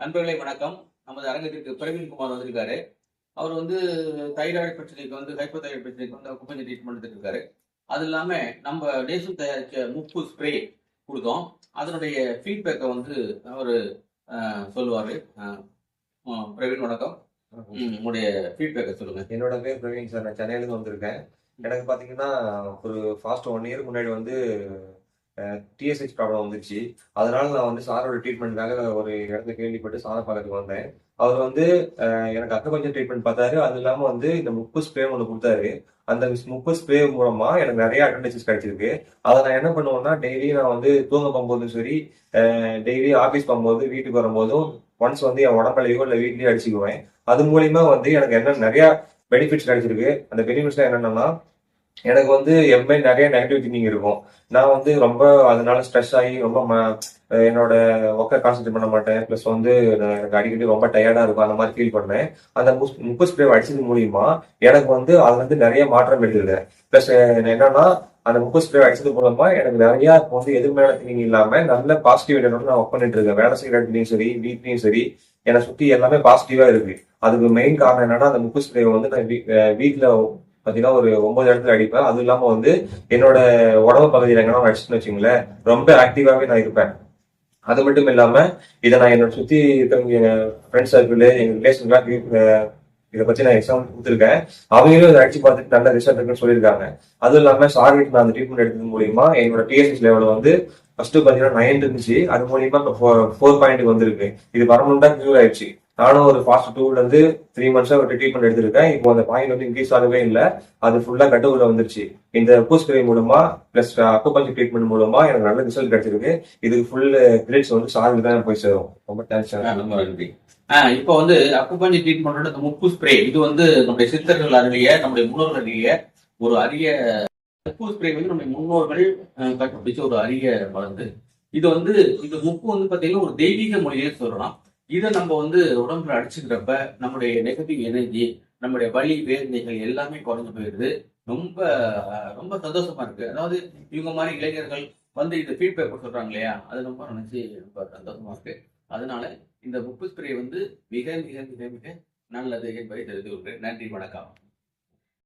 நண்பர்களே வணக்கம். நமது அரங்கத்திற்கு பிரவீன் குமார் வந்திருக்காரு. அவர் வந்து தைராய்டு பிரச்சனைக்கு வந்து ஹைப்போ தைராய்டு பிரச்சனைக்கு வந்து கொஞ்சம் ட்ரீட்மெண்ட் எடுத்துட்டு இருக்காரு அது இல்லாம நம்ம நேசம் தயாரிச்ச முப்பு ஸ்ப்ரே கொடுத்தோம். அதனுடைய ஃபீட்பேக்கை வந்து அவர் சொல்லுவாரு. பிரவீன் வணக்கம். உங்களுடைய ஃபீட்பேக்கை சொல்லுங்க. என்னோட பேர் பிரவீன் சார். நான் சென்னையில இருந்து வந்திருக்கேன். எனக்கு பாத்தீங்கன்னா ஒரு ஃபாஸ்ட் ஒன் இயர் முன்னாடி வந்து டிஎஸ்ஹெச் ப்ராப்ளம் வந்துச்சு அதனால நான் வந்து சாரோட ட்ரீட்மெண்ட்காக ஒரு இடத்த கேள்விப்பட்டு சாரை பார்க்கறதுக்கு வந்தேன். அவர் வந்து எனக்கு அக்கா கொஞ்சம் ட்ரீட்மெண்ட் பார்த்தாரு. அது இல்லாம வந்து இந்த முப்பு ஸ்ப்ரே ஒன்று கொடுத்தாரு. அந்த முப்பு ஸ்ப்ரே மூலமா எனக்கு நிறைய அட்வான்டேஜஸ் கிடைச்சிருக்கு. அதை நான் என்ன பண்ணுவேன்னா டெய்லி நான் வந்து தூங்க போகும்போதும் சரி டெய்லி ஆஃபீஸ் போகும்போது வீட்டுக்கு வரும்போதும் ஒன்ஸ் வந்து என் உடம்புலையோ இல்லை வீட்லயோ அடிச்சுக்குவேன். அது மூலியமா வந்து எனக்கு என்ன நிறைய பெனிஃபிட்ஸ் கிடைச்சிருக்கு. அந்த பெனிஃபிட்ஸ்லாம் என்னென்னா எனக்கு வந்து எப்பவுமே நிறைய நெகட்டிவ் திங்கிங் இருக்கும். நான் வந்து ரொம்ப அதனால ஸ்ட்ரெஸ் ஆகி ரொம்ப ம- என்னோட ஒர்க்கை கான்சென்ட்ரேட் பண்ண மாட்டேன். ப்ளஸ் வந்து எனக்கு அடிக்கடி ரொம்ப டயர்டாக இருக்கும். அந்த மாதிரி ஃபீல் பண்ணேன் அந்த முப்பது முப்பு ஸ்ப்ரே அடிச்சது மூலியமா எனக்கு வந்து அதுல இருந்து நிறைய மாற்றம் எடுத்துருக்கேன் ப்ளஸ் என்னன்னா அந்த முப்பு ஸ்ப்ரே அடிச்சது மூலமா எனக்கு நிறைய இப்போ வந்து எதிர்மறையான திங்கிங் இல்லாம நல்ல பாசிட்டிவ் என்னோட நான் ஒர்க் பண்ணிட்டு இருக்கேன். வேலை செய்யற இடத்துலையும் சரி வீட்லையும் சரி என்னை சுத்தி எல்லாமே பாசிட்டிவா இருக்கு. அதுக்கு மெயின் காரணம் என்னன்னா அந்த முப்பு ஸ்ப்ரே வந்து நான் வீட்டுல பார்த்தீங்கன்னா ஒரு ஒன்பது இடத்துல அடிப்பேன் அது இல்லாமல் வந்து என்னோட உடம்பு பகுதியில் எங்கன்னா அடிச்சுன்னு வச்சுங்களேன் ரொம்ப ஆக்டிவாகவே நான் இருப்பேன். அது மட்டும் இல்லாமல் இதை நான் என்னோட சுற்றி இருக்கிறவங்க எங்க ஃப்ரெண்ட்ஸ் சர்க்கிள் எங்க ரிலேஷன்லாம் இதை பத்தி நான் எக்ஸாம் கொடுத்துருக்கேன். அவங்களும் இதை அடிச்சு பார்த்துட்டு நல்ல ரிசல்ட் இருக்குன்னு சொல்லியிருக்காங்க. அதுவும் இல்லாம சார்கிட்ட நான் அந்த ட்ரீட்மெண்ட் எடுத்தது மூலியமா என்னோட டிஎஸ்எஸ் லெவல் வந்து ஃபர்ஸ்ட் பாத்தீங்கன்னா நைன் இருந்துச்சு. அது மூலியமா இப்போ ஃபோர் பாயிண்ட் வந்திருக்கு. இது பர்மனண்டா கியூர் ஆயிடுச்சு. நானும் ஒரு ஃபாஸ்ட் டூல இருந்து த்ரீ மந்த்ஸா ஒரு ட்ரீட்மெண்ட் எடுத்திருக்கேன். இப்போ அந்த பாயிண்ட் வந்து இன்க்ரீஸ் ஆகவே இல்லை. அது ஃபுல்லா கட்டுக்குள்ள வந்துருச்சு. இந்த பூஸ்கிரை மூலமா பிளஸ் அக்குபஞ்சு ட்ரீட்மெண்ட் மூலமா எனக்கு நல்ல ரிசல்ட் கிடைச்சிருக்கு. இதுக்கு ஃபுல் கிரெடிட்ஸ் uh, வந்து சாருக்கு தான் போய் சேரும். ரொம்ப தேங்க்ஸ் ரொம்ப நன்றி. இப்போ வந்து அக்குபஞ்சு ட்ரீட்மெண்ட் இந்த முப்பு ஸ்ப்ரே இது வந்து நம்முடைய சித்தர்கள் அருளிய நம்முடைய முன்னோர்கள் அருளிய ஒரு அரிய முப்பு ஸ்ப்ரே வந்து நம்முடைய முன்னோர்கள் கட்டுப்பிடிச்ச கண்டுபிடிச்ச ஒரு அரிய மருந்து. இது வந்து இந்த முப்பு வந்து பாத்தீங்கன்னா ஒரு தெய்வீக மொழியே சொல்லலாம். இதை நம்ம வந்து உடம்புல அடிச்சுக்கிறப்ப நம்முடைய நெகட்டிவ் எனர்ஜி நம்முடைய வழி வேதனைகள் எல்லாமே குறைஞ்சு போயிடுது. ரொம்ப ரொம்ப சந்தோஷமா இருக்கு. அதாவது இவங்க மாதிரி இளைஞர்கள் வந்து இந்த ஃபீட்பேக் சொல்றாங்க இல்லையா? அது ரொம்ப நினைச்சு ரொம்ப சந்தோஷமா இருக்கு. அதனால இந்த முப்பு ஸ்ப்ரே வந்து மிக மிக மிக மிக நல்லது என்பதை தெரிந்து கொள்கிறேன். நன்றி வணக்கம்.